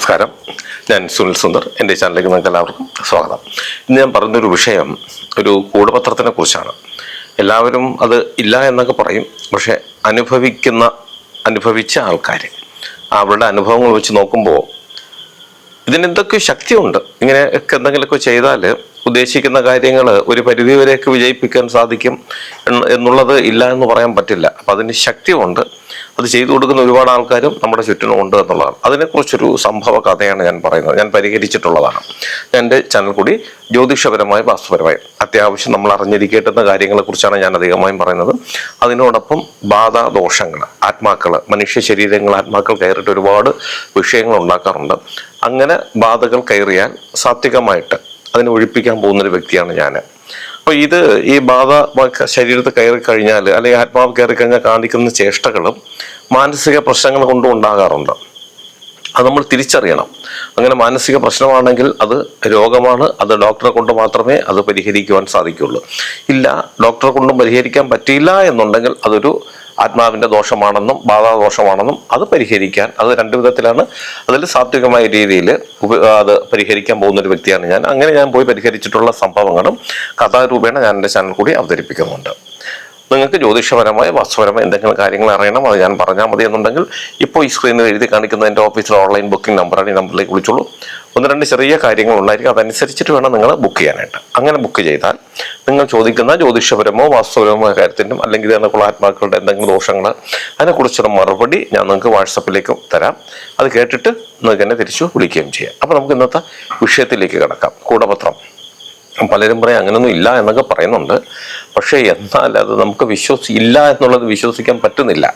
നമസ്കാരം. ഞാൻ സുനിൽ സുന്ദർ. എന്റെ ചാനലിലേക്ക് നിങ്ങൾക്ക് എല്ലാവർക്കും സ്വാഗതം. ഇന്ന് ഞാൻ പറഞ്ഞൊരു വിഷയം ഒരു കൂടപത്രത്തിനെ കുറിച്ചാണ്. എല്ലാവരും അത് ഇല്ല എന്നൊക്കെ പറയും. പക്ഷെ അനുഭവിക്കുന്ന അനുഭവിച്ച ആൾക്കാർ അവരുടെ അനുഭവങ്ങൾ വെച്ച് നോക്കുമ്പോൾ ഇതിനെന്തൊക്കെ ശക്തിയുണ്ട്? ഇങ്ങനെയൊക്കെ എന്തെങ്കിലുമൊക്കെ ചെയ്താൽ ഉദ്ദേശിക്കുന്ന കാര്യങ്ങൾ ഒരു പരിധിവരെയൊക്കെ വിജയിപ്പിക്കാൻ സാധിക്കും എന്നുള്ളത് ഇല്ല എന്ന് പറയാൻ പറ്റില്ല. അപ്പം അതിന് ശക്തിയുണ്ട്. അത് ചെയ്തു കൊടുക്കുന്ന ഒരുപാട് ആൾക്കാരും നമ്മുടെ ചുറ്റിനും ഉണ്ട് എന്നുള്ളതാണ്. അതിനെക്കുറിച്ചൊരു സംഭവ കഥയാണ് ഞാൻ പറയുന്നത്. ഞാൻ പരിഹരിച്ചിട്ടുള്ളതാണ്. ഞാൻ എന്റെ ചാനൽ കൂടി ജ്യോതിഷപരമായും വാസ്തുപരമായും അത്യാവശ്യം നമ്മൾ അറിഞ്ഞിരിക്കേണ്ടുന്ന കാര്യങ്ങളെക്കുറിച്ചാണ് ഞാൻ അധികമായും പറയുന്നത്. അതിനോടൊപ്പം ബാധാദോഷങ്ങൾ ആത്മാക്കൾ മനുഷ്യ ശരീരങ്ങൾ ആത്മാക്കൾ കയറിയിട്ട് ഒരുപാട് വിഷയങ്ങൾ ഉണ്ടാക്കാറുണ്ട്. അങ്ങനെ ബാധകൾ കയറിയാൽ സാത്വികമായിട്ട് അതിനെ ഒഴിപ്പിക്കാൻ പോകുന്നൊരു വ്യക്തിയാണ് ഞാൻ. അപ്പൊ ഇത് ഈ ബാധ ശരീരത്തിൽ കയറി കഴിഞ്ഞാൽ അല്ലെങ്കിൽ ആത്മാവ് കയറി കഴിഞ്ഞാൽ കാണിക്കുന്ന ചേഷ്ടകളും മാനസിക പ്രശ്നങ്ങൾ കൊണ്ടും ഉണ്ടാകാറുണ്ട്. അത് നമ്മൾ തിരിച്ചറിയണം. അങ്ങനെ മാനസിക പ്രശ്നമാണെങ്കിൽ അത് രോഗമാണ്. അത് ഡോക്ടറെ കൊണ്ട് മാത്രമേ അത് പരിഹരിക്കുവാൻ സാധിക്കുള്ളൂ ഇല്ല ഡോക്ടറെ കൊണ്ടും പരിഹരിക്കാൻ പറ്റിയില്ല എന്നുണ്ടെങ്കിൽ അതൊരു ആത്മാവിന്റെ ദോഷമാണെന്നും ബാധാദോഷമാണെന്നും അത് പരിഹരിക്കാൻ അത് രണ്ട് വിധത്തിലാണ്. അതിൽ സാത്വികമായ രീതിയിൽ അത് പരിഹരിക്കാൻ പോകുന്ന ഒരു വ്യക്തിയാണ് ഞാൻ. അങ്ങനെ ഞാൻ പോയി പരിഹരിച്ചിട്ടുള്ള സംഭവങ്ങളും കഥാരൂപേണ ഞാൻ എന്റെ ചാനൽ കൂടി അവതരിപ്പിക്കുന്നുണ്ട്. നിങ്ങൾക്ക് ജ്യോതിഷപരമായ വസ്തുപരമായ എന്തെങ്കിലും കാര്യങ്ങൾ അറിയണം അത് ഞാൻ പറഞ്ഞാൽ മതി എന്നുണ്ടെങ്കിൽ ഇപ്പോൾ ഈ സ്ക്രീനിൽ എഴുതി കാണിക്കുന്ന എന്റെ ഓഫീസിലെ ഓൺലൈൻ ബുക്കിംഗ് നമ്പറാണ് ഈ നമ്പറിലേക്ക് വിളിച്ചോളൂ. ഒന്ന് രണ്ട് ചെറിയ കാര്യങ്ങൾ ഉണ്ടായിരിക്കും അതനുസരിച്ചിട്ട് വേണം നിങ്ങൾ ബുക്ക് ചെയ്യാനായിട്ട്. അങ്ങനെ ബുക്ക് ചെയ്താൽ നിങ്ങൾ ചോദിക്കുന്ന ജ്യോതിഷപരമോ വാസ്തുപരമോ കാര്യത്തിനും അല്ലെങ്കിൽ അതിനുള്ള ആത്മാക്കളുടെ എന്തെങ്കിലും ദോഷങ്ങൾ അതിനെക്കുറിച്ചുള്ള മറുപടി ഞാൻ നിങ്ങൾക്ക് വാട്സപ്പിലേക്ക് തരാം. അത് കേട്ടിട്ട് നിങ്ങൾക്ക് എന്നെ തിരിച്ചു വിളിക്കുകയും ചെയ്യാം. അപ്പോൾ നമുക്ക് ഇന്നത്തെ വിഷയത്തിലേക്ക് കിടക്കാം. കൂടപത്രം. പലരും പറയും അങ്ങനെയൊന്നും ഇല്ല എന്നൊക്കെ പറയുന്നുണ്ട്. പക്ഷേ എന്നാൽ അത് നമുക്ക് വിശ്വസി ഇല്ല എന്നുള്ളത് വിശ്വസിക്കാൻ പറ്റുന്നില്ല.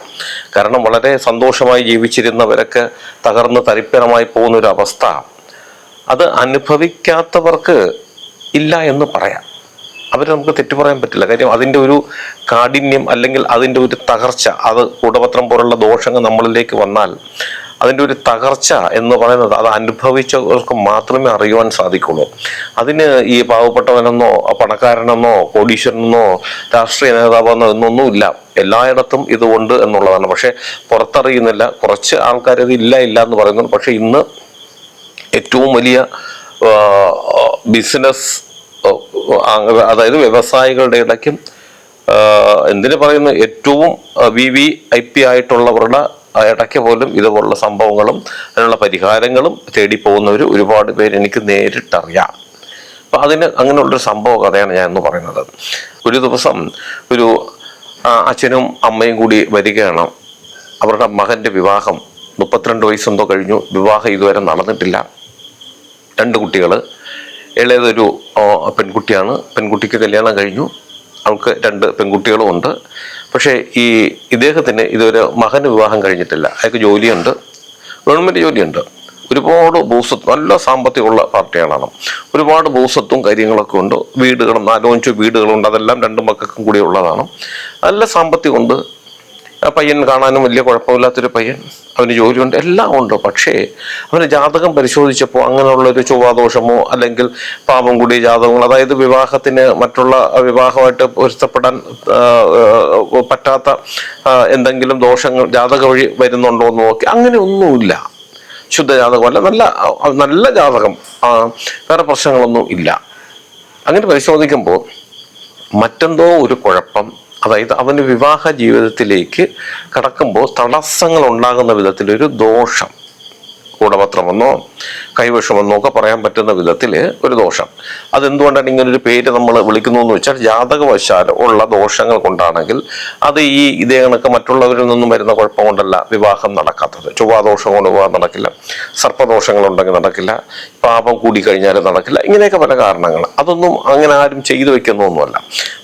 കാരണം വളരെ സന്തോഷമായി ജീവിച്ചിരുന്നവരൊക്കെ തകർന്ന് തരിപ്പണമായി പോകുന്ന ഒരു അവസ്ഥ അത് അനുഭവിക്കാത്തവർക്ക് ഇല്ല എന്ന് പറയാം. അവർ നമുക്ക് തെറ്റു പറയാൻ പറ്റില്ല. കാര്യം അതിന്റെ ഒരു കാഠിന്യം അല്ലെങ്കിൽ അതിന്റെ ഒരു തകർച്ച അത് കൂടപത്രം പോലുള്ള ദോഷങ്ങൾ നമ്മളിലേക്ക് വന്നാൽ അതിന്റെ ഒരു തകർച്ച എന്ന് പറയുന്നത് അത് അനുഭവിച്ചവർക്ക് മാത്രമേ അറിയുവാൻ സാധിക്കുള്ളൂ. അതിന് ഈ പാവപ്പെട്ടവനെന്നോ പണക്കാരനെന്നോ കോടീശ്വരനെന്നോ രാഷ്ട്രീയ നേതാവെന്നോ എന്നൊന്നുമില്ല. എല്ലായിടത്തും ഇതുകൊണ്ട് എന്നുള്ളതാണ്. പക്ഷേ പുറത്തറിയുന്നില്ല. കുറച്ച് ആൾക്കാർ ഇത് ഇല്ല ഇല്ല എന്ന് പറയുന്നുണ്ട്. പക്ഷേ ഇന്ന് ഏറ്റവും വലിയ ബിസിനസ് അതായത് വ്യവസായികളുടെ ഇടയ്ക്കും എന്തിനു പറയുന്നു? ഏറ്റവും വി വി ഐ പി ആയിട്ടുള്ളവരുടെ ഇടയ്ക്ക് പോലും ഇതുപോലുള്ള സംഭവങ്ങളും അതിനുള്ള പരിഹാരങ്ങളും തേടി പോകുന്നവർ ഒരുപാട് പേര് എനിക്ക് നേരിട്ടറിയാം. അപ്പം അതിന് അങ്ങനെയുള്ളൊരു സംഭവ കഥയാണ് ഞാൻ എന്ന് പറയുന്നത്. ഒരു ദിവസം ഒരു അച്ഛനും അമ്മയും കൂടി വരികയാണ്. അവരുടെ മകന്റെ വിവാഹം മുപ്പത്തിരണ്ട് വയസ്സെന്തോ കഴിഞ്ഞു. വിവാഹം ഇതുവരെ നടന്നിട്ടില്ല. രണ്ട് കുട്ടികൾ ഇളയതൊരു പെൺകുട്ടിയാണ്. പെൺകുട്ടിക്ക് കല്യാണം കഴിഞ്ഞു. അവൾക്ക് രണ്ട് പെൺകുട്ടികളും ഉണ്ട്. പക്ഷേ ഈ ഇദ്ദേഹത്തിന് ഇതുവരെ മകന് വിവാഹം കഴിഞ്ഞിട്ടില്ല. അയാൾക്ക് ജോലിയുണ്ട്. ഗവൺമെന്റ് ജോലിയുണ്ട്. ഒരുപാട് ഭൂസ്വത്ത് നല്ല സാമ്പത്തികമുള്ള പാർട്ടികളാണ് ഒരുപാട് ഭൂസ്വത്തും കാര്യങ്ങളൊക്കെ ഉണ്ട്. വീടുകളും നാലോ അഞ്ചോ വീടുകളുണ്ട്. അതെല്ലാം രണ്ട് മക്കൾക്കും കൂടി ഉള്ളതാണ് നല്ല സാമ്പത്തികമുണ്ട്. ആ പയ്യൻ കാണാനും വലിയ കുഴപ്പമില്ലാത്തൊരു പയ്യൻ. അവന് ജോലിയുണ്ട് എല്ലാം ഉണ്ട്. പക്ഷേ അവന് ജാതകം പരിശോധിച്ചപ്പോൾ അങ്ങനെയുള്ളൊരു ചൊവ്വാദോഷമോ അല്ലെങ്കിൽ പാപം കൂടിയ ജാതകങ്ങൾ അതായത് വിവാഹത്തിന് മറ്റുള്ള വിവാഹമായിട്ട് പൊരുത്തപ്പെടാൻ പറ്റാത്ത എന്തെങ്കിലും ദോഷങ്ങൾ ജാതക വഴി വരുന്നുണ്ടോ എന്ന് നോക്കി. അങ്ങനെ ഒന്നുമില്ല ശുദ്ധ ജാതകമല്ല നല്ല നല്ല ജാതകം. വേറെ പ്രശ്നങ്ങളൊന്നും ഇല്ല. അങ്ങനെ പരിശോധിക്കുമ്പോൾ മറ്റെന്തോ ഒരു കുഴപ്പം അതായത് അവന് വിവാഹ ജീവിതത്തിലേക്ക് കടക്കുമ്പോൾ തടസ്സങ്ങൾ ഉണ്ടാകുന്ന വിധത്തിലൊരു ദോഷം. കൂടപത്രമെന്നോ കൈവശമെന്നോ ഒക്കെ പറയാൻ പറ്റുന്ന വിധത്തിൽ ഒരു ദോഷം. അതെന്തുകൊണ്ടാണ് ഇങ്ങനെ ഒരു പേര് നമ്മൾ വിളിക്കുന്നു എന്ന് വെച്ചാൽ ജാതകവശാൽ ഉള്ള ദോഷങ്ങൾ കൊണ്ടാണെങ്കിൽ അത് ഈ ഇതേ കണക്ക് മറ്റുള്ളവരിൽ നിന്നും വരുന്ന കുഴപ്പം കൊണ്ടല്ല വിവാഹം നടക്കാത്തത്. ചൊവ്വാദോഷം കൊണ്ട് വിവാഹം നടക്കില്ല. സർപ്പദോഷങ്ങൾ ഉണ്ടെങ്കിൽ നടക്കില്ല. പാപം കൂടിക്കഴിഞ്ഞാൽ നടക്കില്ല. ഇങ്ങനെയൊക്കെ പല കാരണങ്ങൾ. അതൊന്നും അങ്ങനെ ആരും ചെയ്തു വെക്കുന്നൊന്നുമല്ല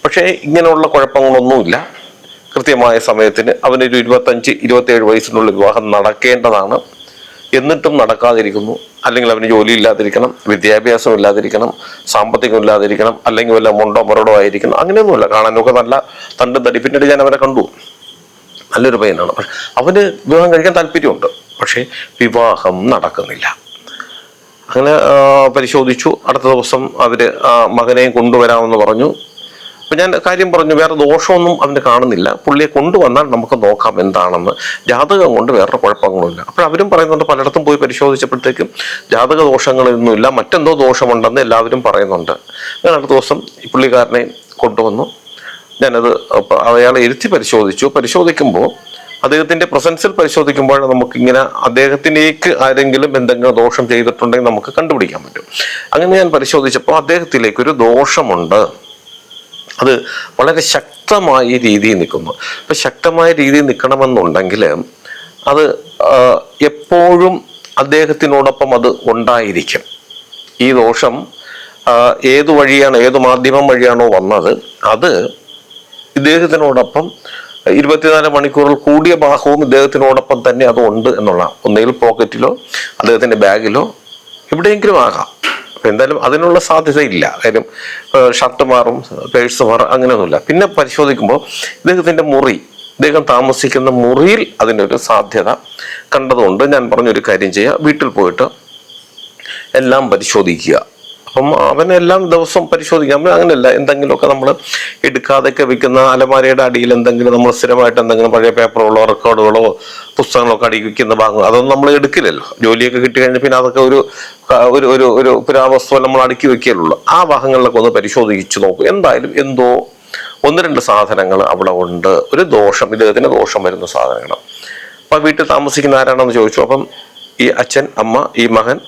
പക്ഷേ ഇങ്ങനെയുള്ള കുഴപ്പങ്ങളൊന്നുമില്ല. കൃത്യമായ സമയത്തിന് അവനൊരു ഇരുപത്തഞ്ച് ഇരുപത്തേഴ് വയസ്സിനുള്ളിൽ വിവാഹം നടക്കേണ്ടതാണ്. എന്നിട്ടും നടക്കാതിരിക്കുന്നു. അല്ലെങ്കിൽ അവന് ജോലി ഇല്ലാതിരിക്കണം വിദ്യാഭ്യാസം ഇല്ലാതിരിക്കണം സാമ്പത്തികം ഇല്ലാതിരിക്കണം അല്ലെങ്കിൽ വല്ല മുണ്ടോ മുരടോ ആയിരിക്കണം. അങ്ങനെയൊന്നുമില്ല. കാണാനൊക്കെ നല്ല തണ്ടും തടി. ഞാൻ അവരെ കണ്ടു. നല്ലൊരു പയ്യനാണ്. പക്ഷെ അവന് വിവാഹം കഴിക്കാൻ താല്പര്യമുണ്ട്. പക്ഷേ വിവാഹം നടക്കുന്നില്ല. അങ്ങനെ പരിശോധിച്ചു. അടുത്ത ദിവസം അവർ ആ മകനെയും കൊണ്ടുവരാമെന്ന് പറഞ്ഞു. അപ്പൊ ഞാൻ കാര്യം പറഞ്ഞു വേറെ ദോഷമൊന്നും അവന് കാണുന്നില്ല. പുള്ളിയെ കൊണ്ടുവന്നാൽ നമുക്ക് നോക്കാം എന്താണെന്ന്. ജാതകം കൊണ്ട് വേറെ കുഴപ്പങ്ങളുമില്ല. അപ്പോൾ അവരും പറയുന്നുണ്ട് പലയിടത്തും പോയി പരിശോധിച്ചപ്പോഴത്തേക്കും ജാതക ദോഷങ്ങളൊന്നുമില്ല മറ്റെന്തോ ദോഷമുണ്ടെന്ന് എല്ലാവരും പറയുന്നുണ്ട്. ഞാൻ അടുത്ത ദിവസം പുള്ളിക്കാരനെ കൊണ്ടുവന്നു. ഞാനത് അയാളെ ഇരുത്തി പരിശോധിച്ചു. പരിശോധിക്കുമ്പോൾ അദ്ദേഹത്തിന്റെ പ്രസൻസിൽ പരിശോധിക്കുമ്പോൾ നമുക്കിങ്ങനെ അദ്ദേഹത്തിലേക്ക് ആരെങ്കിലും എന്തെങ്കിലും ദോഷം ചെയ്തിട്ടുണ്ടെങ്കിൽ നമുക്ക് കണ്ടുപിടിക്കാൻ പറ്റും. അങ്ങനെ ഞാൻ പരിശോധിച്ചപ്പോൾ അദ്ദേഹത്തിലേക്ക് ഒരു ദോഷമുണ്ട്. അത് വളരെ ശക്തമായ രീതിയിൽ നിൽക്കുന്നു. അപ്പൊ ശക്തമായ രീതിയിൽ നിൽക്കണമെന്നുണ്ടെങ്കിൽ അത് എപ്പോഴും അദ്ദേഹത്തിനോടൊപ്പം അത് ഉണ്ടായിരിക്കും. ഈ ദോഷം ഏത് വഴിയാണ് ഏത് മാധ്യമം വഴിയാണോ വന്നത് അത് ഇദ്ദേഹത്തിനോടൊപ്പം ഇരുപത്തിനാല് മണിക്കൂറിൽ കൂടിയ ഭാഗവും ഇദ്ദേഹത്തിനോടൊപ്പം തന്നെ അത് ഉണ്ട് എന്നുള്ള ഒന്നുകിൽ പോക്കറ്റിലോ അദ്ദേഹത്തിന്റെ ബാഗിലോ എവിടെയെങ്കിലും ആകാം. എന്തായാലും അതിനുള്ള സാധ്യതയില്ല. കാര്യം ഷർട്ട് മാറും പേഴ്സ് മാറും അങ്ങനെയൊന്നുമില്ല. പിന്നെ പരിശോധിക്കുമ്പോൾ ഇദ്ദേഹത്തിന്റെ മുറി ഇദ്ദേഹം താമസിക്കുന്ന മുറിയിൽ അതിനൊരു സാധ്യത കണ്ടതുകൊണ്ട് ഞാൻ പറഞ്ഞൊരു കാര്യം ചെയ്യുക വീട്ടിൽ പോയിട്ട് എല്ലാം പരിശോധിക്കുക. അപ്പം അവനെല്ലാം ദിവസം പരിശോധിക്കാം. അവൻ അങ്ങനെയല്ല എന്തെങ്കിലുമൊക്കെ നമ്മൾ എടുക്കാതെയൊക്കെ വെക്കുന്ന അലമാരയുടെ അടിയിൽ എന്തെങ്കിലും നമ്മൾ സ്ഥിരമായിട്ട് എന്തെങ്കിലും പഴയ പേപ്പറുകളോ റെക്കോർഡുകളോ പുസ്തകങ്ങളൊക്കെ അടി വെക്കുന്ന ഭാഗങ്ങൾ അതൊന്നും നമ്മൾ എടുക്കില്ലല്ലോ. ജോലിയൊക്കെ കിട്ടി കഴിഞ്ഞാൽ പിന്നെ അതൊക്കെ ഒരു ഒരു ഒരു ഒരു പുരാവസ്തു നമ്മൾ അടുക്കി വെക്കുകയുള്ളൂ. ആ ഭാഗങ്ങളിലൊക്കെ ഒന്ന് പരിശോധിച്ച് നോക്കും. എന്തായാലും എന്തോ ഒന്ന് രണ്ട് സാധനങ്ങൾ അവിടെ ഉണ്ട്. ഒരു ദോഷം ഇദ്ദേഹത്തിന് ദോഷം വരുന്ന സാധനങ്ങൾ അപ്പൊ വീട്ടിൽ താമസിക്കുന്ന ആരാണെന്ന് ചോദിച്ചു. അപ്പം ഈ അച്ഛൻ അമ്മ ഈ മകൻ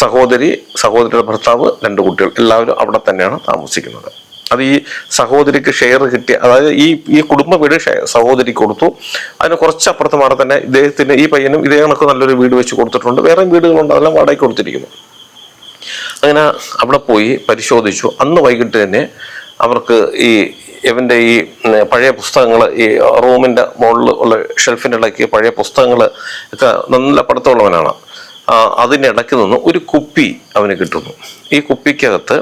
സഹോദരി സഹോദരിയുടെ ഭർത്താവ് രണ്ട് കുട്ടികൾ എല്ലാവരും അവിടെ തന്നെയാണ് താമസിക്കുന്നത്. അത് ഈ സഹോദരിക്ക് ഷെയർ കിട്ടിയ അതായത് ഈ ഈ കുടുംബ വീട് സഹോദരി കൊടുത്തു. അതിന് കുറച്ചപ്പുറത്ത് മാറി തന്നെ ഇദ്ദേഹത്തിന് ഈ പയ്യനും ഇതേ കണക്ക് നല്ലൊരു വീട് വെച്ച് കൊടുത്തിട്ടുണ്ട്. വേറെ വീടുകളുണ്ട് അതെല്ലാം വാടകയ്ക്ക് കൊടുത്തിരിക്കുന്നു. അങ്ങനെ അവിടെ പോയി പരിശോധിച്ചു. അന്ന് വൈകിട്ട് തന്നെ അവർക്ക് ഈ ഇവന്റെ ഈ പഴയ പുസ്തകങ്ങൾ ഈ റൂമിന്റെ മുകളിൽ ഉള്ള ഷെൽഫിന്റെ ഇടയ്ക്ക് പഴയ പുസ്തകങ്ങൾ ഒക്കെ നല്ല പഠിത്തമുള്ളവനാണ്. ആ, അതിനിടയ്ക്ക് നിന്ന് ഒരു കുപ്പി അവന് കിട്ടുന്നു. ഈ കുപ്പിക്കകത്ത്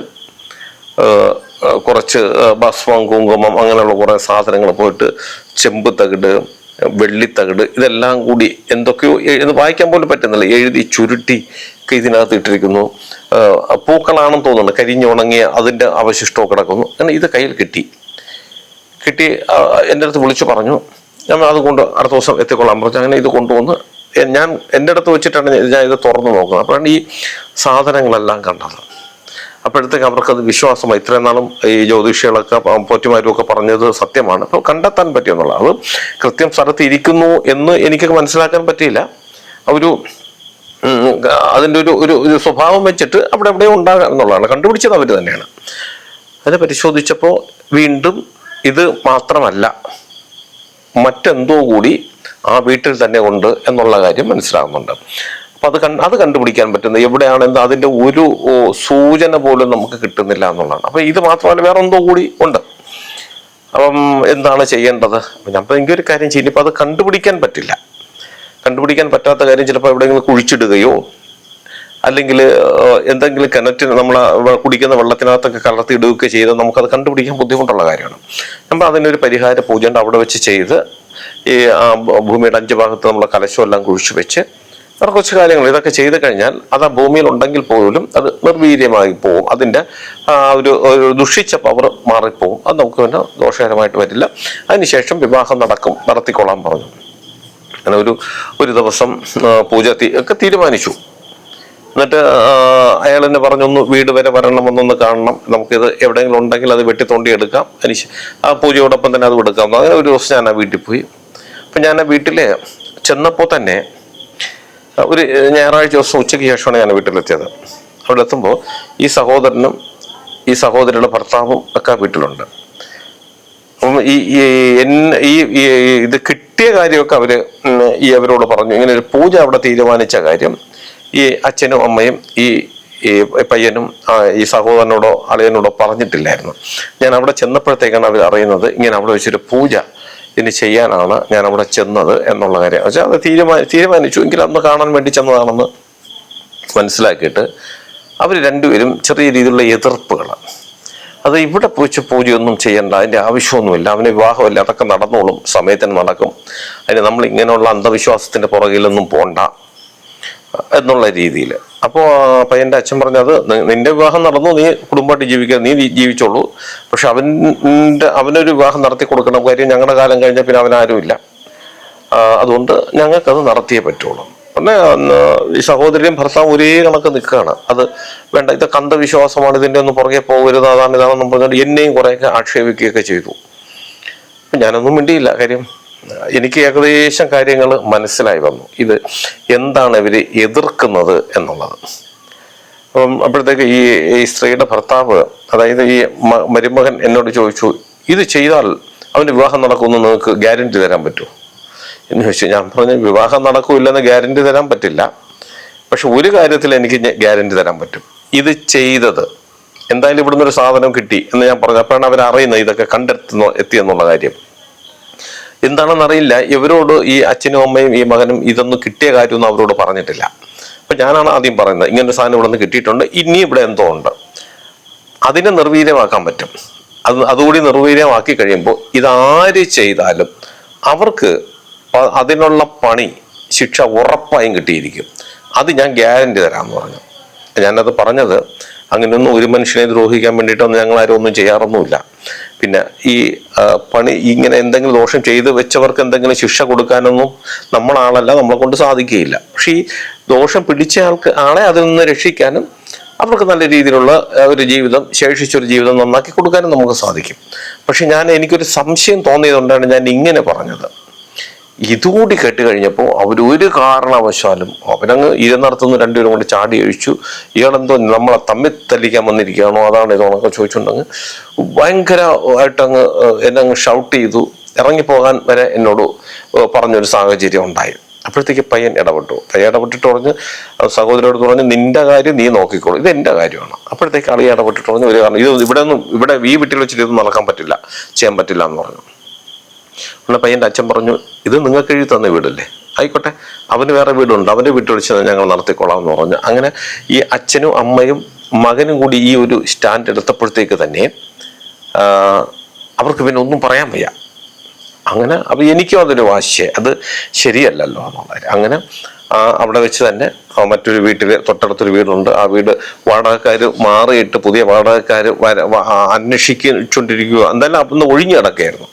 കുറച്ച് ഭസ്മം കുങ്കുമം അങ്ങനെയുള്ള കുറേ സാധനങ്ങൾ പോയിട്ട് ചെമ്പ് തകിട് വെള്ളിത്തകിട് ഇതെല്ലാം കൂടി എന്തൊക്കെയോ എഴുതി വായിക്കാൻ പോലും പറ്റുന്നില്ല. എഴുതി ചുരുട്ടി ഇതിനകത്ത് ഇട്ടിരിക്കുന്നു. പൂക്കളാണെന്ന് തോന്നുന്നു. കരിഞ്ഞുണങ്ങിയ അതിന്റെ അവശിഷ്ടവും കിടക്കുന്നു. അങ്ങനെ ഇത് കയ്യിൽ കിട്ടി. കിട്ടി എന്റെ അടുത്ത് വിളിച്ചു പറഞ്ഞു. ഞാൻ അതുകൊണ്ട് അടുത്ത ദിവസം എത്തിക്കൊള്ളാൻ പറഞ്ഞു അങ്ങനെ ഇത് കൊണ്ടുവന്ന് ഞാൻ എന്റെ അടുത്ത് വെച്ചിട്ടാണ് ഞാൻ- ഇത് തുറന്നു നോക്കുന്നത്. അപ്പോഴാണ് ഈ സാധനങ്ങളെല്ലാം കണ്ടത്. അപ്പോഴത്തേക്ക് അവർക്കത് വിശ്വാസമായി. ഇത്രയും നാളും ഈ ജ്യോതിഷികളൊക്കെ പോറ്റുമാരും ഒക്കെ പറഞ്ഞത് സത്യമാണ്. അപ്പോൾ കണ്ടെത്താൻ പറ്റിയെന്നുള്ളത് അത് കൃത്യം സ്ഥലത്ത് ഇരിക്കുന്നു എന്ന് എനിക്ക് മനസ്സിലാക്കാൻ പറ്റിയില്ല. ഒരു അതിന്റെ ഒരു ഒരു ഒരു സ്വഭാവം വെച്ചിട്ട് അവിടെ എവിടെയോ ഉണ്ടാകാം എന്നുള്ളതാണ്. കണ്ടുപിടിച്ചത് അവർ തന്നെയാണ്. അത് പരിശോധിച്ചപ്പോൾ വീണ്ടും ഇത് മാത്രമല്ല. മറ്റെന്തോ കൂടി ആ വീട്ടിൽ തന്നെ ഉണ്ട് എന്നുള്ള കാര്യം മനസ്സിലാകുന്നുണ്ട്. അപ്പൊ അത് കണ്ട് അത് കണ്ടുപിടിക്കാൻ പറ്റുന്നത് എവിടെയാണ് എന്താ ഒരു സൂചന പോലും നമുക്ക് കിട്ടുന്നില്ല എന്നുള്ളതാണ്. അപ്പൊ ഇത് മാത്രമല്ല വേറെ എന്തോ കൂടി ഉണ്ട്. അപ്പം എന്താണ് ചെയ്യേണ്ടത്? അപ്പൊ എനിക്കൊരു കാര്യം ചെയ്യും ഇപ്പൊ അത് കണ്ടുപിടിക്കാൻ പറ്റില്ല. കണ്ടുപിടിക്കാൻ പറ്റാത്ത കാര്യം ചിലപ്പോൾ എവിടെയെങ്കിലും കുഴിച്ചിടുകയോ അല്ലെങ്കിൽ എന്തെങ്കിലും കിണറ്റിന് നമ്മൾ കുടിക്കുന്ന വെള്ളത്തിനകത്തൊക്കെ കലർത്തി ഇടുകയൊക്കെ ചെയ്ത് നമുക്കത് കണ്ടുപിടിക്കാൻ ബുദ്ധിമുട്ടുള്ള കാര്യമാണ്. നമ്മൾ അതിനൊരു പരിഹാര പൂജ അവിടെ വെച്ച് ചെയ്ത് ഈ ഭൂമിയുടെ അഞ്ച് ഭാഗത്ത് നമ്മൾ കലശമെല്ലാം കുഴിച്ചു വെച്ച് വേറെ കുറച്ച് കാര്യങ്ങൾ ഇതൊക്കെ ചെയ്ത് കഴിഞ്ഞാൽ അത് ആ ഭൂമിയിൽ ഉണ്ടെങ്കിൽ പോലും അത് നിർവീര്യമായി പോവും. അതിന്റെ ഒരു ഒരു ദുഷിച്ച പവർ മാറിപ്പോവും. അത് നമുക്ക് പിന്നെ ദോഷകരമായിട്ട് വരില്ല. അതിനുശേഷം വിവാഹം നടക്കും നടത്തിക്കൊള്ളാൻ പറഞ്ഞു. അങ്ങനെ ഒരു ഒരു ദിവസം പൂജ ഒക്കെ തീരുമാനിച്ചു. എന്നിട്ട് അയാൾ എന്നെ പറഞ്ഞു ഒന്ന് വീട് വരെ വരണം ഒന്നൊന്ന് കാണണം. നമുക്കിത് എവിടെയെങ്കിലും ഉണ്ടെങ്കിൽ അത് വെട്ടി തോണ്ടി എടുക്കാം അതിന് ആ പൂജയോടൊപ്പം തന്നെ അത് എടുക്കാം അങ്ങനെ ഒരു ദിവസം ഞാൻ ആ വീട്ടിൽ പോയി. അപ്പം ഞാൻ ആ വീട്ടിൽ ചെന്നപ്പോൾ തന്നെ ഒരു ഞായറാഴ്ച ദിവസം ഉച്ചയ്ക്ക് ശേഷമാണ് ഞാൻ വീട്ടിലെത്തിയത്. അവിടെ എത്തുമ്പോൾ ഈ സഹോദരനും ഈ സഹോദരിയുടെ ഭർത്താവും ഒക്കെ ആ വീട്ടിലുണ്ട്. അപ്പം ഈ ഈ ഇത് കിട്ടിയ കാര്യമൊക്കെ അവർ ഈ അവരോട് പറഞ്ഞു. ഇങ്ങനെ ഒരു പൂജ അവിടെ തീരുമാനിച്ച കാര്യം ഈ അച്ഛനും അമ്മയും ഈ ഈ പയ്യനും ഈ സഹോദരനോടോ അളിയനോടോ പറഞ്ഞിട്ടില്ലായിരുന്നു. ഞാൻ അവിടെ ചെന്നപ്പോഴത്തേക്കാണ് അവർ അറിയുന്നത് ഇങ്ങനെ അവിടെ വെച്ചൊരു പൂജ ഇനി ചെയ്യാനാണ് ഞാൻ അവിടെ ചെന്നത് എന്നുള്ള കാര്യം. വെച്ചാൽ അത് തീരുമാനി തീരുമാനിച്ചു. എങ്കിലും അന്ന് കാണാൻ വേണ്ടി ചെന്നതാണെന്ന് മനസ്സിലാക്കിയിട്ട് അവർ രണ്ടുപേരും ചെറിയ രീതിയിലുള്ള എതിർപ്പുകൾ അത് ഇവിടെ പൂജ പൂജയൊന്നും ചെയ്യേണ്ട അതിന്റെ ആവശ്യമൊന്നുമില്ല. അവന് വിവാഹമില്ല? അതൊക്കെ നടന്നോളും. സമയത്തിന് നടക്കും. അതിന് നമ്മൾ ഇങ്ങനെയുള്ള അന്ധവിശ്വാസത്തിന്റെ പുറകിലൊന്നും പോണ്ട. എന്നുള്ള രീതിയിൽ. അപ്പോൾ പയ്യന്റെ അച്ഛൻ പറഞ്ഞത് "നി- നിന്റെ വിവാഹം നടന്നു നീ കുടുംബമായിട്ട് ജീവിക്കുക നീ ജീവിച്ചോളൂ. പക്ഷെ അവന്റെ അവനൊരു വിവാഹം നടത്തി കൊടുക്കണം. കാര്യം ഞങ്ങളുടെ കാലം കഴിഞ്ഞാൽ പിന്നെ ആ, അതുകൊണ്ട് ഞങ്ങൾക്കത് നടത്തിയേ പറ്റുള്ളൂ. പിന്നെ ഈ സഹോദരിയും ഭർത്താവും ഒരേ കണക്ക് നിൽക്കുകയാണ്. അത് വേണ്ട ഇത് കന്ധവിശ്വാസമാണ് ഇതിന്റെ ഒന്ന് പുറകെ പോകരുത് അതാണ് ഇതാണെന്നും പറഞ്ഞുകൊണ്ട് എന്നെയും കുറേയൊക്കെ ആക്ഷേപിക്കുകയൊക്കെ ചെയ്തു. ഞാനൊന്നും മിണ്ടിയില്ല. കാര്യം എനിക്ക് ഏകദേശം കാര്യങ്ങൾ മനസ്സിലായി വന്നു. ഇത് എന്താണ് ഇവർ എതിർക്കുന്നത് എന്നുള്ളത്. അപ്പം അപ്പോഴത്തേക്ക് ഈ ഈ സ്ത്രീയുടെ ഭർത്താവ് അതായത് ഈ മരുമകൻ എന്നോട് ചോദിച്ചു ഇത് ചെയ്താൽ അവന്റെ വിവാഹം നടക്കുമെന്ന് നിങ്ങൾക്ക് ഗ്യാരണ്ടി തരാൻ പറ്റുമോ? എന്ന് ചോദിച്ചു. ഞാൻ പറഞ്ഞു വിവാഹം നടക്കൂല്ലെന്ന് ഗ്യാരണ്ടി തരാൻ പറ്റില്ല. പക്ഷെ ഒരു കാര്യത്തിൽ എനിക്ക് ഗ്യാരണ്ടി തരാൻ പറ്റും. ഇത് ചെയ്തത് എന്തായാലും ഇവിടുന്ന് ഒരു സാധനം കിട്ടി എന്ന് ഞാൻ പറഞ്ഞു. അപ്പോഴാണ് അവർ അറിയുന്നത് ഇതൊക്കെ കണ്ടെത്തുന്ന എത്തിയെന്നുള്ള കാര്യം. എന്താണെന്ന് അറിയില്ല ഇവരോട് ഈ അച്ഛനും അമ്മയും ഈ മകനും ഇതൊന്നും കിട്ടിയ കാര്യമൊന്നും അവരോട് പറഞ്ഞിട്ടില്ല. അപ്പൊ ഞാനാണ് ആദ്യം പറയുന്നത്. ഇങ്ങനെ ഒരു സാധനം ഇവിടെ നിന്ന് കിട്ടിയിട്ടുണ്ട്. ഇനി ഇവിടെ എന്തോ ഉണ്ട്. അതിനെ നിർവീര്യമാക്കാൻ പറ്റും. അത് അതുകൂടി നിർവീര്യമാക്കി കഴിയുമ്പോൾ ഇതാര് ചെയ്താലും അവർക്ക് അതിനുള്ള പണി ശിക്ഷ ഉറപ്പായും കിട്ടിയിരിക്കും. അത് ഞാൻ ഗ്യാരണ്ടി തരാമെന്ന് പറഞ്ഞു. ഞാനത് പറഞ്ഞത് അങ്ങനെയൊന്നും ഒരു മനുഷ്യനെ ദ്രോഹിക്കാൻ വേണ്ടിയിട്ടൊന്നും ഞങ്ങൾ ആരും ഒന്നും ചെയ്യാറൊന്നുമില്ല. പിന്നെ ഈ പണി ഇങ്ങനെ എന്തെങ്കിലും ദോഷം ചെയ്തു വെച്ചവർക്ക് എന്തെങ്കിലും ശിക്ഷ കൊടുക്കാനൊന്നും നമ്മളാളല്ല നമ്മളെ കൊണ്ട് സാധിക്കുകയില്ല. പക്ഷെ ഈ ദോഷം പിടിച്ച ആൾക്ക് ആളെ അതിൽ നിന്ന് രക്ഷിക്കാനും അവർക്ക് നല്ല രീതിയിലുള്ള ഒരു ജീവിതം ശേഷിച്ചൊരു ജീവിതം നന്നാക്കി കൊടുക്കാനും നമുക്ക് സാധിക്കും. പക്ഷെ ഞാൻ എനിക്കൊരു സംശയം തോന്നിയതുകൊണ്ടാണ് ഞാൻ ഇങ്ങനെ പറഞ്ഞത്. ഇതുകൂടി കേട്ട് കഴിഞ്ഞപ്പോൾ അവരൊരു കാരണവശാലും അവനങ്ങ് ഇരുന്നിടത്തുനിന്ന് രണ്ടുപേരും കൊണ്ട് ചാടി ഒഴിച്ചു ഇയാളെന്തോ നമ്മളെ തമ്മിൽ തല്ലിക്കാൻ വന്നിരിക്കുകയാണോ? അതാണ് ഇതോണൊക്കെ ചോദിച്ചിട്ടുണ്ടെങ്കിൽ ഭയങ്കരമായിട്ടങ്ങ് എന്നെ അങ്ങ് ഷൗട്ട് ചെയ്തു. ഇറങ്ങിപ്പോകാൻ വരെ എന്നോട് പറഞ്ഞൊരു സാഹചര്യം ഉണ്ടായി. അപ്പോഴത്തേക്ക് പയ്യൻ ഇടപെട്ടു. പയ്യൻ ഇടപെട്ടിട്ട് പറഞ്ഞ് സഹോദരോട് പറഞ്ഞ് നിന്റെ കാര്യം നീ നോക്കിക്കോളൂ. ഇത് എന്റെ കാര്യമാണ്. അപ്പോഴത്തേക്ക് അളി ഇടപെട്ടിട്ട് പറഞ്ഞു ഒരു കാരണം ഇത് ഇവിടെ ഒന്നും ഇവിടെ ഈ വീട്ടിൽ വെച്ചിട്ട് ഇത് നടക്കാൻ പറ്റില്ല ചെയ്യാൻ പറ്റില്ല എന്ന് പറഞ്ഞു. ഉള്ള പയ്യന്റെ അച്ഛൻ പറഞ്ഞു ഇത് നിങ്ങൾക്ക് എഴുതി തന്ന വീടല്ലേ? ആയിക്കോട്ടെ അവന് വേറെ വീടുണ്ട് അവന്റെ വീട്ടിൽ വെച്ച് ഞങ്ങൾ നടത്തിക്കൊള്ളാം എന്ന് പറഞ്ഞു. അങ്ങനെ ഈ അച്ഛനും അമ്മയും മകനും കൂടി ഈ ഒരു സ്റ്റാൻഡ് എടുത്തപ്പോഴത്തേക്ക് തന്നെ അവർക്ക് പിന്നെ ഒന്നും പറയാൻ വയ്യ. അങ്ങനെ അപ്പം എനിക്കും അതൊരു വാശിയെ അത് ശരിയല്ലല്ലോ എന്നുള്ളത്. അങ്ങനെ അവിടെ വെച്ച് തന്നെ മറ്റൊരു വീട്ടിൽ തൊട്ടടുത്തൊരു വീടുണ്ട്. ആ വീട് വാടകക്കാർ മാറിയിട്ട് പുതിയ വാടകക്കാർ അന്വേഷിക്കൊണ്ടിരിക്കുക എന്തായാലും അന്ന് ഒഴിഞ്ഞു കിടക്കുകയായിരുന്നു.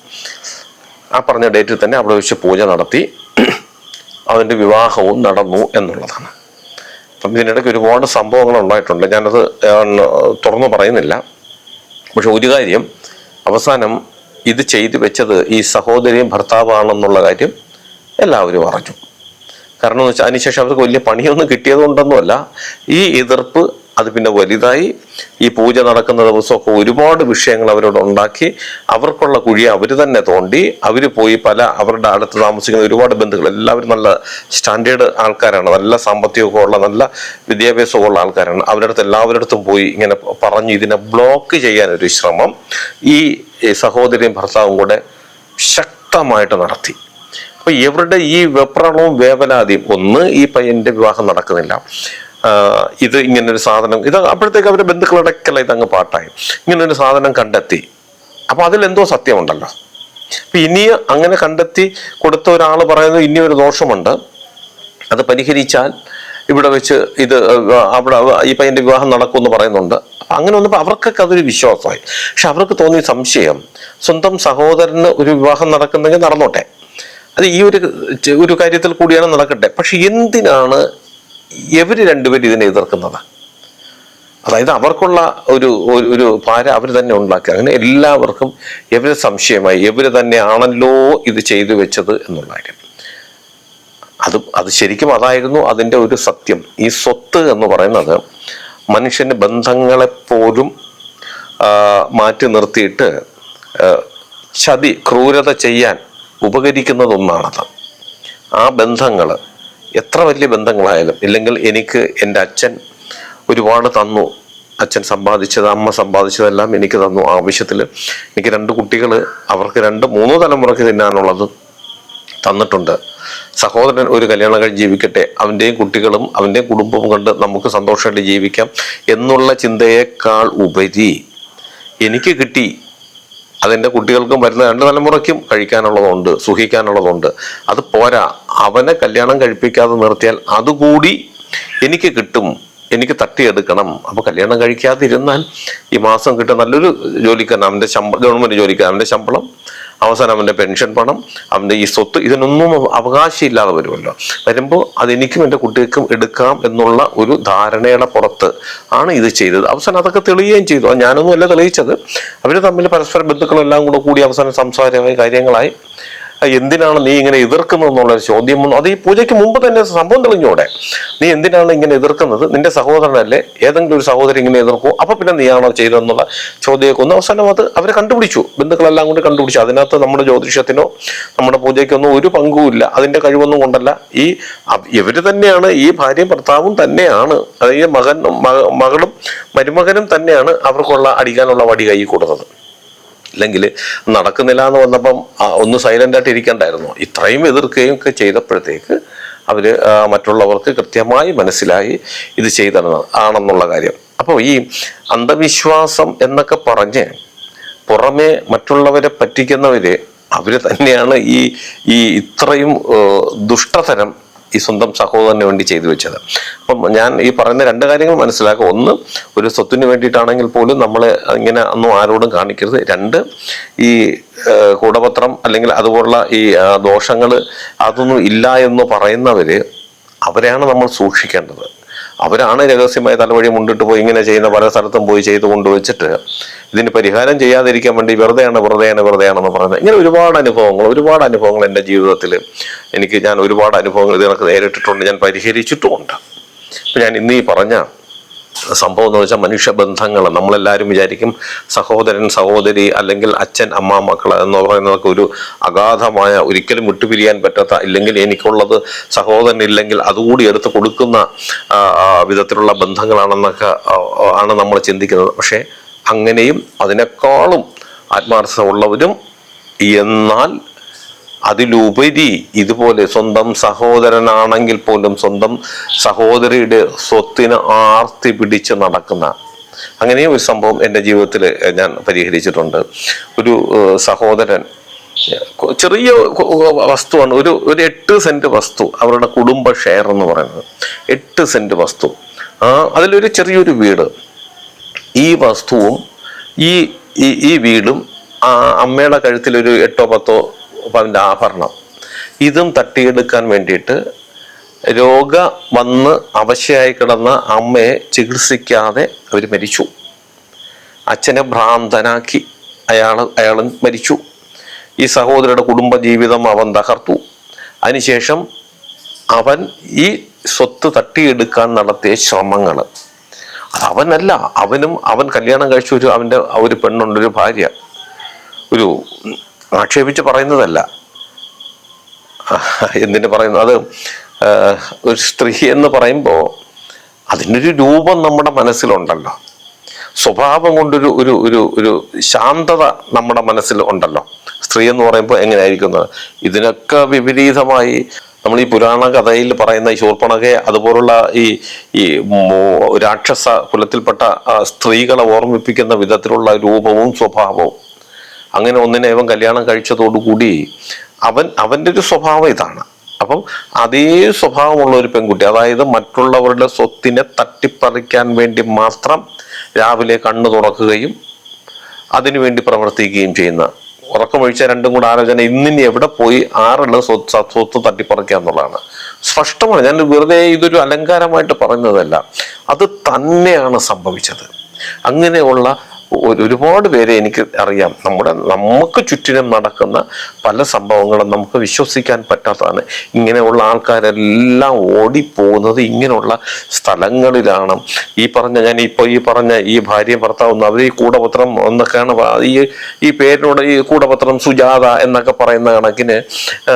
ആ പറഞ്ഞ ഡേറ്റിൽ തന്നെ അവിടെ വെച്ച് പൂജ നടത്തി അതിന്റെ വിവാഹവും നടന്നു എന്നുള്ളതാണ്. അപ്പം ഇതിനിടയ്ക്ക് ഒരുപാട് സംഭവങ്ങൾ ഉണ്ടായിട്ടുണ്ട്. ഞാനത് തുറന്നു പറയുന്നില്ല. പക്ഷെ ഒരു കാര്യം അവസാനം ഇത് ചെയ്തു വെച്ചത് ഈ സഹോദരിയും ഭർത്താവാണെന്നുള്ള കാര്യം എല്ലാവരും അറിഞ്ഞു. കാരണം എന്ന് വെച്ചാൽ അതിനുശേഷം അവർക്ക് വലിയ പണിയൊന്നും കിട്ടിയതുകൊണ്ടൊന്നുമല്ല. ഈ എതിർപ്പ് അത് പിന്നെ വലുതായി ഈ പൂജ നടക്കുന്ന ദിവസമൊക്കെ ഒരുപാട് വിഷയങ്ങൾ അവരോട് ഉണ്ടാക്കി അവർക്കുള്ള കുഴി അവർ തന്നെ തോണ്ടി അവർ പോയി പല അവരുടെ അടുത്ത് താമസിക്കുന്ന ഒരുപാട് ബന്ധുക്കൾ എല്ലാവരും നല്ല സ്റ്റാൻഡേർഡ് ആൾക്കാരാണ് നല്ല സാമ്പത്തികമൊക്കെ ഉള്ള നല്ല വിദ്യാഭ്യാസമൊക്കെ ഉള്ള ആൾക്കാരാണ്. അവരുടെ അടുത്ത് എല്ലാവരുടെ അടുത്തും പോയി ഇങ്ങനെ പറഞ്ഞ് ഇതിനെ ബ്ലോക്ക് ചെയ്യാൻ ഒരു ശ്രമം ഈ സഹോദരിയും ഭർത്താവും കൂടെ ശക്തമായിട്ട് നടത്തി. അപ്പൊ ഇവരുടെ ഈ വെപ്രളവും വേവലാതിയും ഒന്ന് ഈ പയ്യന്റെ വിവാഹം നടക്കുന്നില്ല. ഇത് ഇങ്ങനൊരു സാധനം ഇത് അപ്പോഴത്തേക്ക് അവരുടെ ബന്ധുക്കളടക്കല്ല ഇതങ്ങ് പാട്ടായി. ഇങ്ങനൊരു സാധനം കണ്ടെത്തി. അപ്പൊ എന്തോ സത്യമുണ്ടല്ലോ. അപ്പൊ ഇനി അങ്ങനെ കണ്ടെത്തി കൊടുത്ത ഒരാൾ പറയുന്നത് ഇനി ഒരു ദോഷമുണ്ട്. അത് പരിഹരിച്ചാൽ ഇവിടെ വെച്ച് ഇത് അവിടെ ഈ പയ്യന്റെ വിവാഹം നടക്കുമെന്ന് പറയുന്നുണ്ട്. അപ്പൊ അങ്ങനെ വന്നപ്പോൾ അവർക്കൊക്കെ അതൊരു വിശ്വാസമായി. പക്ഷെ അവർക്ക് തോന്നിയ സംശയം സ്വന്തം സഹോദരന് ഒരു വിവാഹം നടക്കുന്നെങ്കിൽ നടന്നോട്ടെ. അത് ഈ ഒരു ഒരു കാര്യത്തിൽ കൂടിയാണ് നടക്കട്ടെ. പക്ഷെ എന്തിനാണ് ഇവർ രണ്ടുപേരും ഇതിനെ എതിർക്കുന്നത്? അതായത് അവർക്കുള്ള ഒരു ഒരു- പാര അവർ തന്നെ ഉണ്ടാക്കി. അങ്ങനെ എല്ലാവർക്കും ഇവർ സംശയമായി എവര് തന്നെ ആണല്ലോ ഇത് ചെയ്തു വെച്ചത് എന്നുള്ള കാര്യം. അത് അത് ശരിക്കും അതായിരുന്നു അതിന്റെ ഒരു സത്യം. ഈ സ്വത്ത് എന്ന് പറയുന്നത് മനുഷ്യന്റെ ബന്ധങ്ങളെ പോലും മാറ്റി നിർത്തിയിട്ട് ചതി ക്രൂരത ചെയ്യാൻ ഉപകരിക്കുന്നതൊന്നാണത്. ആ ബന്ധങ്ങൾ എത്ര വലിയ ബന്ധങ്ങളായാലും ഇല്ലെങ്കിൽ എനിക്ക് എന്റെ അച്ഛൻ ഒരുപാട് തന്നു. അച്ഛൻ സമ്പാദിച്ചത് അമ്മ സമ്പാദിച്ചതെല്ലാം എനിക്ക് തന്നു ആവശ്യത്തിൽ എനിക്ക് രണ്ട് കുട്ടികൾ അവർക്ക് രണ്ട് മൂന്നോ തലമുറയ്ക്ക് തിന്നാനുള്ളത് തന്നിട്ടുണ്ട്. സഹോദരൻ ഒരു കല്യാണം കഴിഞ്ഞ് ജീവിക്കട്ടെ അവന്റെയും കുട്ടികളും അവന്റെയും കുടുംബവും കണ്ട് നമുക്ക് സന്തോഷമായിട്ട് ജീവിക്കാം എന്നുള്ള ചിന്തയേക്കാൾ ഉപരി എനിക്ക് കിട്ടി അതെന്റെ കുട്ടികൾക്കും വരുന്ന രണ്ട് തലമുറയ്ക്കും കഴിക്കാനുള്ളതുണ്ട് സുഖിക്കാനുള്ളതുണ്ട്. അത് പോരാ. അവനെ കല്യാണം കഴിപ്പിക്കാതെ നിർത്തിയാൽ അതുകൂടി എനിക്ക് കിട്ടും. എനിക്ക് തട്ടിയെടുക്കണം. അപ്പോൾ കല്യാണം കഴിക്കാതിരുന്നാൽ ഈ മാസം കിട്ടുന്ന നല്ലൊരു ജോലിക്കാരൻ അവന്റെ ശമ്പളം ഗവൺമെന്റ് ജോലിക്കാരൻ അവന്റെ ശമ്പളം അവസാനം അവന്റെ പെൻഷൻ പണം അവന്റെ ഈ സ്വത്ത് ഇതിനൊന്നും അവകാശമില്ലാതെ വരുമല്ലോ. വരുമ്പോൾ അതെനിക്കും എന്റെ കുട്ടികൾക്കും എടുക്കാം എന്നുള്ള ഒരു ധാരണയുടെ പുറത്ത് ആണ് ഇത് ചെയ്തത്. അവസാനം അതൊക്കെ തെളിയുകയും ചെയ്തു. ഞാനൊന്നും അല്ല തെളിയിച്ചത്. അവർ തമ്മിൽ പരസ്പര ബന്ധുക്കളെല്ലാം കൂടെ കൂടി അവസാനം സംസാരമായി കാര്യങ്ങളായി. എന്തിനാണ് നീ ഇങ്ങനെ എതിർക്കുന്നത് എന്നുള്ള ഒരു ചോദ്യം അത് ഈ പൂജയ്ക്ക് മുമ്പ് തന്നെ സംഭവം തെളിഞ്ഞോടെ. നീ എന്തിനാണ് ഇങ്ങനെ എതിർക്കുന്നത്? നിന്റെ സഹോദരനല്ലേ? ഏതെങ്കിലും ഒരു സഹോദരൻ ഇങ്ങനെ എതിർക്കും. അപ്പൊ പിന്നെ നീയാണോ ചെയ്തതെന്നുള്ള ചോദ്യമൊക്കെ ഒന്ന് അവസാനം അത് അവരെ കണ്ടുപിടിച്ചു. ബന്ധുക്കളെല്ലാം കൊണ്ട് കണ്ടുപിടിച്ചു. അതിനകത്ത് നമ്മുടെ ജ്യോതിഷത്തിനോ നമ്മുടെ പൂജയ്ക്കൊന്നും ഒരു പങ്കുമില്ല അതിന്റെ കഴിവൊന്നും കൊണ്ടല്ല. ഈ ഇവർ തന്നെയാണ് ഈ ഭാര്യയും ഭർത്താവും തന്നെയാണ് അതായത് മകൻ മകളും മരുമകനും തന്നെയാണ് അവർക്കുള്ള അടിക്കാനുള്ള വടി കൈ കൊടുത്തത് ഇല്ലെങ്കിൽ നടക്കുന്നില്ല എന്ന് വന്നപ്പം ഒന്ന് സൈലന്റ് ആയിട്ട് ഇരിക്കണ്ടായിരുന്നു. ഇത്രയും എതിർക്കുകയും ഒക്കെ ചെയ്തപ്പോഴത്തേക്ക് അവർ മറ്റുള്ളവർക്ക് കൃത്യമായി മനസ്സിലായി ഇത് ചെയ്തതാണ് ആണെന്നുള്ള കാര്യം. അപ്പോൾ ഈ അന്ധവിശ്വാസം എന്നൊക്കെ പറഞ്ഞ് പുറമെ മറ്റുള്ളവരെ പറ്റിക്കുന്നവര് അവർ തന്നെയാണ് ഈ ഈ ഇത്രയും ദുഷ്ടതരം ഈ സ്വന്തം സഹോദരന് വേണ്ടി ചെയ്തു വെച്ചത്. അപ്പം ഞാൻ ഈ പറയുന്ന രണ്ട് കാര്യങ്ങൾ മനസ്സിലാക്കുക. ഒന്ന് ഒരു സ്വത്തിന് വേണ്ടിയിട്ടാണെങ്കിൽ പോലും നമ്മൾ ഇങ്ങനെ ഒന്നും ആരോടും കാണിക്കരുത്. രണ്ട് ഈ കൂടപത്രം അല്ലെങ്കിൽ അതുപോലുള്ള ഈ ദോഷങ്ങൾ അതൊന്നും ഇല്ല എന്ന് പറയുന്നവർ അവരെയാണ് നമ്മൾ സൂക്ഷിക്കേണ്ടത്. അവരാണ് രഹസ്യമായ തലവഴി മുണ്ടിട്ട് പോയി ഇങ്ങനെ ചെയ്യുന്ന പല സ്ഥലത്തും പോയി ചെയ്ത് കൊണ്ടുവച്ചിട്ട് ഇതിന് പരിഹാരം ചെയ്യാതിരിക്കാൻ വേണ്ടി വെറുതെയാണ് വെറുതെയാണ് വെറുതെയാണെന്ന് പറയുന്നത്. ഇങ്ങനെ ഒരുപാട് അനുഭവങ്ങൾ ഒരുപാട് അനുഭവങ്ങൾ എന്റെ ജീവിതത്തിൽ എനിക്ക് ഞാൻ ഒരുപാട് അനുഭവങ്ങൾ ഇതിനൊക്കെ നേരിട്ടിട്ടുണ്ട് ഞാൻ പരിഹരിച്ചിട്ടുമുണ്ട്. അപ്പം ഞാൻ ഇന്ന് പറഞ്ഞ സംഭവം എന്ന് വെച്ചാൽ മനുഷ്യബന്ധങ്ങൾ. നമ്മളെല്ലാവരും വിചാരിക്കും സഹോദരൻ സഹോദരി അല്ലെങ്കിൽ അച്ഛൻ അമ്മ മക്കൾ എന്ന് പറയുന്നതൊക്കെ ഒരു അഗാധമായ ഒരിക്കലും വിട്ടുപിരിയാൻ പറ്റാത്ത ഇല്ലെങ്കിൽ എനിക്കുള്ളത് സഹോദരൻ ഇല്ലെങ്കിൽ അതുകൂടി എടുത്ത് കൊടുക്കുന്ന വിധത്തിലുള്ള ബന്ധങ്ങളാണെന്നൊക്കെ ആണ് നമ്മൾ ചിന്തിക്കുന്നത്. പക്ഷേ അങ്ങനെയും അതിനേക്കാളും ആത്മാർത്ഥത ഉള്ളവരും എന്നാൽ അതിലുപരി ഇതുപോലെ സ്വന്തം സഹോദരനാണെങ്കിൽ പോലും സ്വന്തം സഹോദരിയുടെ സ്വത്തിന് ആർത്തി പിടിച്ച് നടക്കുന്ന അങ്ങനെ ഒരു സംഭവം എന്റെ ജീവിതത്തിൽ ഞാൻ പരിഹരിച്ചിട്ടുണ്ട്. ഒരു സഹോദരൻ ചെറിയ വസ്തുവാണ്. ഒരു ഒരു എട്ട് സെന്റ് വസ്തു അവരുടെ കുടുംബ ഷെയർ എന്ന് പറയുന്നത്. എട്ട് സെന്റ് വസ്തു. ആ അതിലൊരു ചെറിയൊരു വീട്. ഈ വസ്തുവും ഈ ഈ വീടും അമ്മയുടെ കഴുത്തിലൊരു എട്ടോ പത്തോ പവന്റെ ആഭരണം. ഇതും തട്ടിയെടുക്കാൻ വേണ്ടിയിട്ട് രോഗ വന്ന് അവശയായി കിടന്ന അമ്മയെ ചികിത്സിക്കാതെ അവർ മരിച്ചു. അച്ഛനെ ഭ്രാന്തനാക്കി അയാൾ അയാളും മരിച്ചു. ഈ സഹോദരിയുടെ കുടുംബജീവിതം അവൻ തകർത്തു. അതിനുശേഷം അവൻ ഈ സ്വത്ത് തട്ടിയെടുക്കാൻ നടത്തിയ ശ്രമങ്ങൾ അവനല്ല അവനും അവൻ കല്യാണം കഴിച്ച ഒരു അവന്റെ ഒരു പെണ്ണുണ്ട് ഒരു ഭാര്യ. ഒരു ആക്ഷേപിച്ച് പറയുന്നതല്ല. എന്തിനു പറയുന്നു? അത് ഒരു സ്ത്രീ എന്ന് പറയുമ്പോൾ അതിനൊരു രൂപം നമ്മുടെ മനസ്സിലുണ്ടല്ലോ. സ്വഭാവം കൊണ്ടൊരു ഒരു ഒരു ഒരു ശാന്തത നമ്മുടെ മനസ്സിൽ ഉണ്ടല്ലോ. സ്ത്രീ എന്ന് പറയുമ്പോൾ എങ്ങനെയായിരിക്കുന്നത് ഇതിനൊക്കെ വിപരീതമായി നമ്മൾ ഈ പുരാണ കഥയിൽ പറയുന്ന ഈ ശൂർപ്പണകയെ അതുപോലുള്ള ഈ ഈ രാക്ഷസ കുലത്തിൽപ്പെട്ട സ്ത്രീകളെ ഓർമ്മിപ്പിക്കുന്ന വിധത്തിലുള്ള രൂപവും സ്വഭാവവും അങ്ങനെ ഒന്നിനെ അവൻ കല്യാണം കഴിച്ചതോടുകൂടി അവൻ അവന്റെ ഒരു സ്വഭാവം ഇതാണ്. അപ്പം അതേ സ്വഭാവമുള്ള ഒരു പെൺകുട്ടി അതായത് മറ്റുള്ളവരുടെ സ്വത്തിനെ തട്ടിപ്പറിക്കാൻ വേണ്ടി മാത്രം രാവിലെ കണ്ണു തുറക്കുകയും അതിനുവേണ്ടി പ്രവർത്തിക്കുകയും ചെയ്യുന്ന ഉറക്കമൊഴിച്ച രണ്ടും കൂടെ ആലോചന ഇന്നിനി എവിടെ പോയി ആരുള്ള സ്വത്ത് സ്വത്ത് തട്ടിപ്പറിക്കുക എന്നുള്ളതാണ്. സ്പഷ്ടമാണ് ഞാൻ വെറുതെ ഇതൊരു അലങ്കാരമായിട്ട് പറയുന്നതല്ല അത് തന്നെയാണ് സംഭവിച്ചത്. അങ്ങനെയുള്ള ഒരുപാട് പേരെ എനിക്ക് അറിയാം. നമ്മുടെ നമുക്ക് ചുറ്റിനും നടക്കുന്ന പല സംഭവങ്ങളും നമുക്ക് വിശ്വസിക്കാൻ പറ്റാത്തതാണ്. ഇങ്ങനെയുള്ള ആൾക്കാരെല്ലാം ഓടിപ്പോകുന്നത് ഇങ്ങനെയുള്ള സ്ഥലങ്ങളിലാണ്. ഈ പറഞ്ഞ ഞാൻ ഇപ്പോൾ ഈ പറഞ്ഞ ഈ ഭാര്യയും ഭർത്താവും അവർ ഈ കൂടപത്രം എന്നൊക്കെയാണ് ഈ ഈ പേരിനോട് ഈ കൂടപത്രം സുജാത എന്നൊക്കെ പറയുന്ന കണക്കിന് ആ,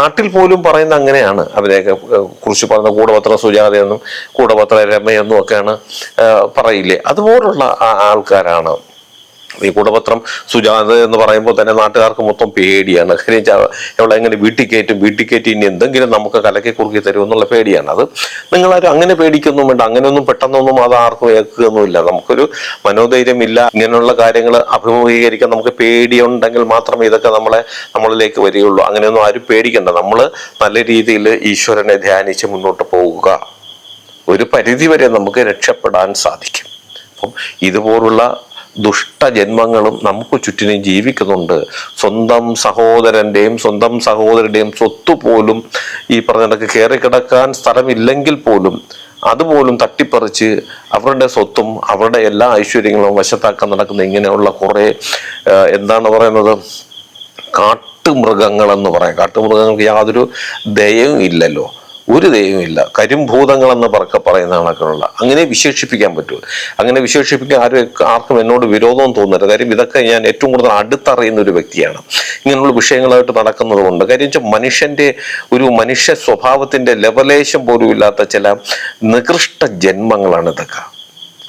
നാട്ടിൽ പോലും പറയുന്ന അങ്ങനെയാണ്. അവരെയൊക്കെ കുറിച്ച് പറയുന്ന കൂടപത്രം സുജാതയെന്നും കൂടപത്ര രമയെന്നും ഒക്കെയാണ് പറയില്ലേ. അതുപോലുള്ള ആൾക്കാരാണ്. ഈ കുടപത്രം സുജാത എന്ന് പറയുമ്പോൾ തന്നെ നാട്ടുകാർക്ക് മൊത്തം പേടിയാണ്. എവിടെ എങ്ങനെ വീട്ടിൽ കയറ്റും? വീട്ടിൽ കയറ്റി ഇനി എന്തെങ്കിലും നമുക്ക് കലക്കി കുറുക്കി തരും എന്നുള്ള പേടിയാണ്. അത് നിങ്ങളാരും അങ്ങനെ പേടിക്കൊന്നും വേണ്ട. അങ്ങനെയൊന്നും പെട്ടെന്നൊന്നും അത് ആർക്കും ഏൽക്കുകയൊന്നുമില്ല. നമുക്കൊരു മനോധൈര്യം ഇല്ല ഇങ്ങനെയുള്ള കാര്യങ്ങൾ അഭിമുഖീകരിക്കാൻ നമുക്ക് പേടിയുണ്ടെങ്കിൽ മാത്രമേ ഇതൊക്കെ നമ്മളെ നമ്മളിലേക്ക് വരികയുള്ളൂ. അങ്ങനെയൊന്നും ആരും പേടിക്കണ്ട. നമ്മൾ നല്ല രീതിയിൽ ഈശ്വരനെ ധ്യാനിച്ച് മുന്നോട്ട് പോവുക ഒരു പരിധിവരെ നമുക്ക് രക്ഷപ്പെടാൻ സാധിക്കും. അപ്പം ഇതുപോലുള്ള ദുഷ്ടജന്മങ്ങളും നമുക്ക് ചുറ്റിനും ജീവിക്കുന്നുണ്ട്. സ്വന്തം സഹോദരന്റെയും സ്വന്തം സഹോദരന്റെയും സ്വത്ത് പോലും ഈ പറഞ്ഞ കയറി കിടക്കാൻ സ്ഥലമില്ലെങ്കിൽ പോലും അതുപോലും തട്ടിപ്പറിച്ച് അവരുടെ സ്വത്തും അവരുടെ എല്ലാ ഐശ്വര്യങ്ങളും വശത്താക്കാൻ നടക്കുന്ന ഇങ്ങനെയുള്ള കുറേ എന്താണ് പറയുന്നത്? കാട്ടുമൃഗങ്ങളെന്ന് പറയാം. കാട്ടുമൃഗങ്ങൾക്ക് യാതൊരു ദയവും ഇല്ലല്ലോ. ഒരു ദൈവമില്ല. കരിംഭൂതങ്ങളെന്ന് പറക്ക പറയുന്ന കണക്കിലുള്ള. അങ്ങനെ വിശേഷിപ്പിക്കാൻ പറ്റൂ. അങ്ങനെ വിശേഷിപ്പിക്കാൻ ആരും ആർക്കും എന്നോട് വിരോധവും തോന്നരുത്. കാര്യം ഇതൊക്കെ ഞാൻ ഏറ്റവും കൂടുതൽ അടുത്തറിയുന്ന ഒരു വ്യക്തിയാണ്. ഇങ്ങനെയുള്ള വിഷയങ്ങളായിട്ട് നടക്കുന്നത് കൊണ്ട് കാര്യം വെച്ചാൽ മനുഷ്യന്റെ ഒരു മനുഷ്യ സ്വഭാവത്തിന്റെ ലവലേശം പോലും ഇല്ലാത്ത ചില നികൃഷ്ട ജന്മങ്ങളാണ് ഇതൊക്കെ.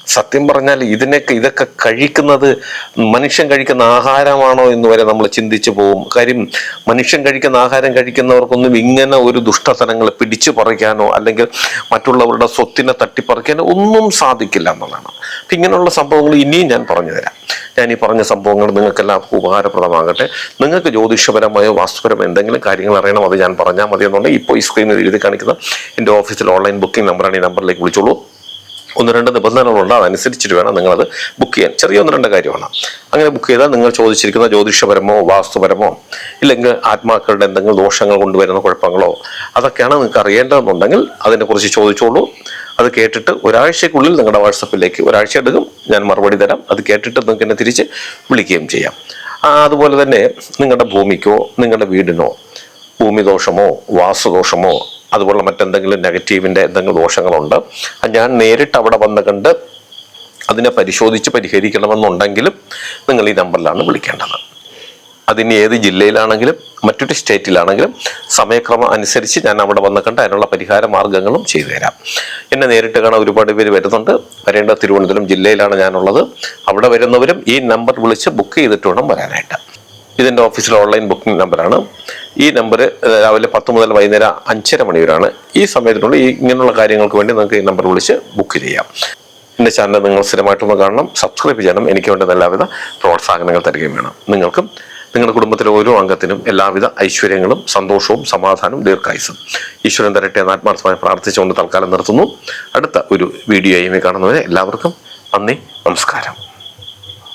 സത്യം പറഞ്ഞാൽ ഇതിനൊക്കെ ഇതൊക്കെ കഴിക്കുന്നത് മനുഷ്യൻ കഴിക്കുന്ന ആഹാരമാണോ എന്ന് വരെ നമ്മൾ ചിന്തിച്ചു പോകും. കാര്യം മനുഷ്യൻ കഴിക്കുന്ന ആഹാരം കഴിക്കുന്നവർക്കൊന്നും ഇങ്ങനെ ഒരു ദുഷ്ടതനങ്ങൾ പിടിച്ചു പറിക്കാനോ അല്ലെങ്കിൽ മറ്റുള്ളവരുടെ സ്വത്തിനെ തട്ടിപ്പറിക്കാനോ ഒന്നും സാധിക്കില്ല എന്നുള്ളതാണ്. അപ്പം ഇങ്ങനെയുള്ള സംഭവങ്ങൾ ഇനിയും ഞാൻ പറഞ്ഞു തരാം. ഞാൻ ഈ പറഞ്ഞ സംഭവങ്ങൾ നിങ്ങൾക്കെല്ലാം ഉപകാരപ്രദമാകട്ടെ. നിങ്ങൾക്ക് ജ്യോതിഷപരമായോ വാസ്തുപരമോ എന്തെങ്കിലും കാര്യങ്ങൾ അറിയണം അത് ഞാൻ പറഞ്ഞാൽ മതി എന്നുണ്ടെങ്കിൽ ഇപ്പോൾ ഈ സ്ക്രീനിൽ എഴുതി കാണിക്കുന്ന എന്റെ ഓഫീസിൽ ഓൺലൈൻ ബുക്കിംഗ് നമ്പറാണ് ഈ നമ്പറിലേക്ക് വിളിച്ചോളൂ. ഒന്ന് രണ്ട് നിബന്ധനകളുണ്ട്. അതനുസരിച്ചിട്ട് വേണം നിങ്ങളത് ബുക്ക് ചെയ്യാൻ. ചെറിയ ഒന്ന് രണ്ട് കാര്യമാണ്. അങ്ങനെ ബുക്ക് ചെയ്താൽ നിങ്ങൾ ചോദിച്ചിരിക്കുന്ന ജ്യോതിഷപരമോ വാസ്തുപരമോ ഇല്ലെങ്കിൽ ആത്മാക്കളുടെ എന്തെങ്കിലും ദോഷങ്ങൾ കൊണ്ടുവരുന്ന കുഴപ്പങ്ങളോ അതൊക്കെയാണ് നിങ്ങൾക്ക് അറിയേണ്ടതെന്നുണ്ടെങ്കിൽ അതിനെക്കുറിച്ച് ചോദിച്ചോളൂ. അത് കേട്ടിട്ട് ഒരാഴ്ചക്കുള്ളിൽ നിങ്ങളുടെ വാട്സപ്പിലേക്ക് ഒരാഴ്ച എടുക്കും. ഞാൻ മറുപടി തരാം. അത് കേട്ടിട്ട് നിങ്ങൾക്ക് എന്നെ തിരിച്ച് വിളിക്കുകയും ചെയ്യാം. അതുപോലെ തന്നെ നിങ്ങളുടെ ഭൂമിക്കോ നിങ്ങളുടെ വീടിനോ ഭൂമിദോഷമോ വാസുദോഷമോ അതുപോലെ മറ്റെന്തെങ്കിലും നെഗറ്റീവിന്റെ എന്തെങ്കിലും ദോഷങ്ങളുണ്ട്. ഞാൻ നേരിട്ട് അവിടെ വന്ന് കണ്ട് അതിനെ പരിശോധിച്ച് പരിഹരിക്കണമെന്നുണ്ടെങ്കിലും നിങ്ങൾ ഈ നമ്പറിലാണ് വിളിക്കേണ്ടത്. അതിന് ഏത് ജില്ലയിലാണെങ്കിലും മറ്റൊരു സ്റ്റേറ്റിലാണെങ്കിലും സമയക്രമം അനുസരിച്ച് ഞാൻ അവിടെ വന്ന് കണ്ട് അതിനുള്ള പരിഹാര മാർഗങ്ങളും ചെയ്തു തരാം. എന്നെ നേരിട്ട് കാണാൻ ഒരുപാട് പേര് വരുന്നുണ്ട്. വരേണ്ട തിരുവനന്തപുരം ജില്ലയിലാണ് ഞാനുള്ളത്. അവിടെ വരുന്നവരും ഈ നമ്പർ വിളിച്ച് ബുക്ക് ചെയ്തിട്ട് വേണം വരാനായിട്ട്. ഇതിന്റെ ഓഫീസിലെ ഓൺലൈൻ ബുക്കിംഗ് നമ്പറാണ്. ഈ നമ്പർ രാവിലെ പത്ത് മുതൽ വൈകുന്നേരം അഞ്ചര മണി വരെയാണ് ഈ സമയത്തിനുള്ളിൽ ഇങ്ങനെയുള്ള കാര്യങ്ങൾക്ക് വേണ്ടി നിങ്ങൾക്ക് ഈ നമ്പർ വിളിച്ച് ബുക്ക് ചെയ്യാം. എന്റെ ചാനൽ നിങ്ങൾ സ്ഥിരമായിട്ടൊന്ന് കാണണം സബ്സ്ക്രൈബ് ചെയ്യണം എനിക്ക് വേണ്ട എല്ലാവിധ പ്രോത്സാഹനങ്ങൾ തരികയും വേണം. നിങ്ങൾക്കും നിങ്ങളുടെ കുടുംബത്തിലെ ഓരോ അംഗത്തിനും എല്ലാവിധ ഐശ്വര്യങ്ങളും സന്തോഷവും സമാധാനവും ദീർഘായുസും ഈശ്വരൻ തരട്ടെ എന്ന് ആത്മാർത്ഥമായി പ്രാർത്ഥിച്ചുകൊണ്ട് തൽക്കാലം നിർത്തുന്നു. അടുത്ത ഒരു വീഡിയോയുമായി കാണുന്നവരെ എല്ലാവർക്കും നന്ദി നമസ്കാരം.